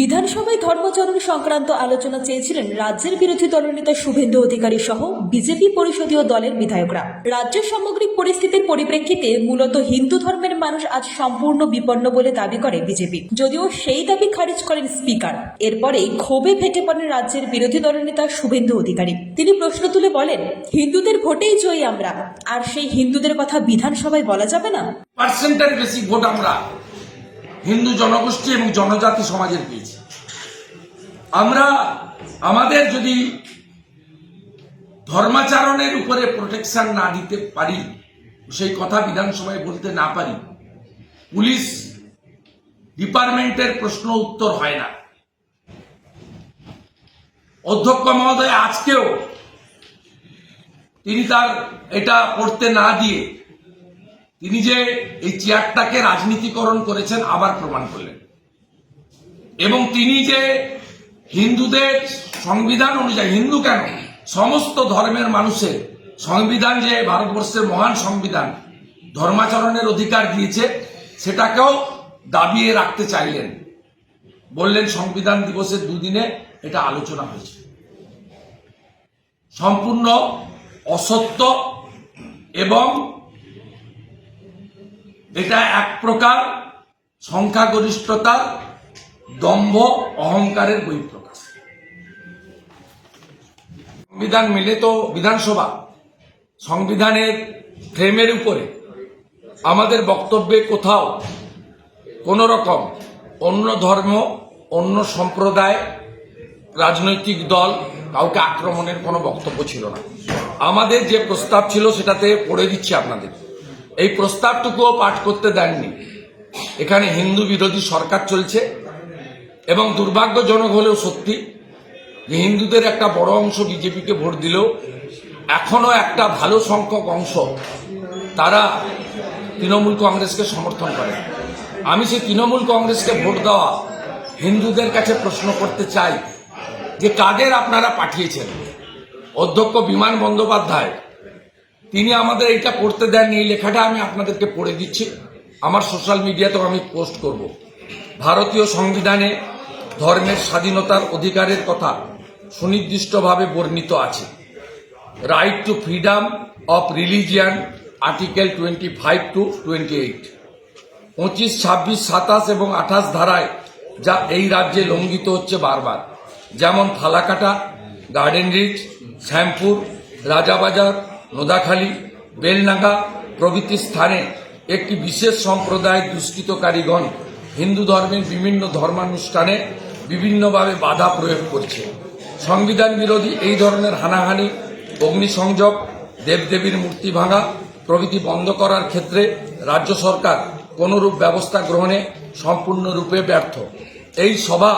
বিধানসভায় ধর্মচরণ সংক্রান্ত আলোচনা চেয়েছিলেন রাজ্যের বিরোধী দলনেতা শুভেন্দু অধিকারী সহ বিজেপি পরিষদীয় দলের বিধায়করা। রাজ্যের সামগ্রিক পরিস্থিতির পরিপ্রেক্ষিতে মূলত হিন্দু ধর্মের মানুষ আজ সম্পূর্ণ বিপন্ন বলে দাবি করে বিজেপি। যদিও সেই দাবি খারিজ করেন স্পিকার। এরপরেই ক্ষোভে ফেটে পড়েন রাজ্যের বিরোধী দলনেতা শুভেন্দু অধিকারী। তিনি প্রশ্ন তুলে বলেন, হিন্দুদের ভোটেই জয়ী আমরা। আর সেই হিন্দুদের কথা বিধানসভায় বলা যাবে না? পার্সেন্টের বেশি ভোট আমরা। হিন্দু জনগোষ্ঠী এবং জনজাতি সমাজের পেয়েছি। আমরা আমাদের যদি ধর্মাচরণের উপরে প্রোটেকশন না দিতে পারি, সেই কথা বিধানসভায় বলতে না পারি, পুলিশ ডিপার্টমেন্টের প্রশ্ন উত্তর হয় না। অধ্যক্ষ মহোদয়, আজকেও তিনি তার এটা পড়তে না দিয়ে তিনি যে এই চেয়ারটাকে রাজনীতিকরণ করেছেন, আবার প্রমাণ করলেন। এবং তিনি যে হিন্দুদের সংবিধান অনুযায়ী, হিন্দু কেন? সমস্ত ধর্মের মানুষের সংবিধান যে ভারতবর্ষের মহান সংবিধান, ধর্মাচরণের অধিকার দিয়েছে, সেটাকেও দাবিয়ে রাখতে চাইলেন। বললেন, সংবিধান দিবসের দুদিনে এটা আলোচনা হয়েছে। সম্পূর্ণ অসত্য এবং এটা এক প্রকার সংখ্যাগরিষ্ঠতার দম্ভ, অহংকারের বহিঃপ্রকাশ। সংবিধান মেলে তো বিধানসভা, সংবিধানের ফ্রেমের উপরে আমাদের বক্তব্যে কোথাও কোন রকম অন্য ধর্ম, অন্য সম্প্রদায়, রাজনৈতিক দল কাউকে আক্রমণের কোনো বক্তব্য ছিল না। আমাদের যে প্রস্তাব ছিল সেটাতে পড়ে দিচ্ছি আপনাদের। এই প্রস্তাবটুকুও পাঠ করতে দেননি। এখানে হিন্দু বিরোধী সরকার চলছে এবং দুর্ভাগ্যজনক হলেও সত্যি যে হিন্দুদের একটা বড় অংশ বিজেপিকে ভোট দিলেও এখনও একটা ভালো সংখ্যক অংশ তারা তৃণমূল কংগ্রেসকে সমর্থন করে। আমি সেই তৃণমূল কংগ্রেসকে ভোট দেওয়া হিন্দুদের কাছে প্রশ্ন করতে চাই যে কাদের আপনারা পাঠিয়েছেন? অধ্যক্ষ বিমান বন্দ্যোপাধ্যায় তিনি আমাদের এটা পড়তে দেননি, এই লেখাটা আমি আপনাদেরকে পড়ে দিচ্ছি। আমার সোশ্যাল মিডিয়াতেও আমি পোস্ট করব। ভারতীয় সংবিধানে ধর্মের স্বাধীনতার অধিকারের কথা সুনির্দিষ্টভাবে বর্ণিত আছে। Right to freedom of religion article twenty five to twenty eight পঁচিশ, ছাব্বিশ, সাতাশ এবং আঠাশ ধারায় যা এই রাজ্যে লঙ্ঘিত হচ্ছে বারবার। যেমন ফালাকাটা গার্ডেন রিচ শ্যামপুর, রাজাবাজার নোদাখালী, বেলনাগা প্রভৃতি স্থানে একটি বিশেষ সম্প্রদায় দুষ্কৃতকারীগণ হিন্দু ধর্মের বিভিন্ন ধর্মানুষ্ঠানে বিভিন্নভাবে বাধা প্রয়োগ করছে। সংবিধান বিরোধী এই ধরনের হানাহানি, অগ্নিসংযোগ, দেবদেবীর মূর্তি ভাঙা প্রভৃতি বন্ধ করার ক্ষেত্রে রাজ্য সরকার কোনরূপ ব্যবস্থা গ্রহণে সম্পূর্ণরূপে ব্যর্থ। এই সভা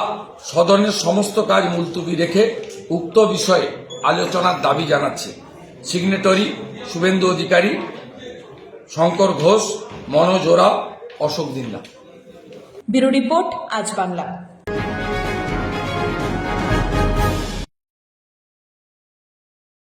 সদনের সমস্ত কাজ মুলতুবি রেখে উক্ত বিষয়ে আলোচনার দাবি জানাচ্ছে। Signatory Suvendu Adhikari Shankar Ghosh Manoj Oraon Ashok Dinda bureau report আজ বাংলা।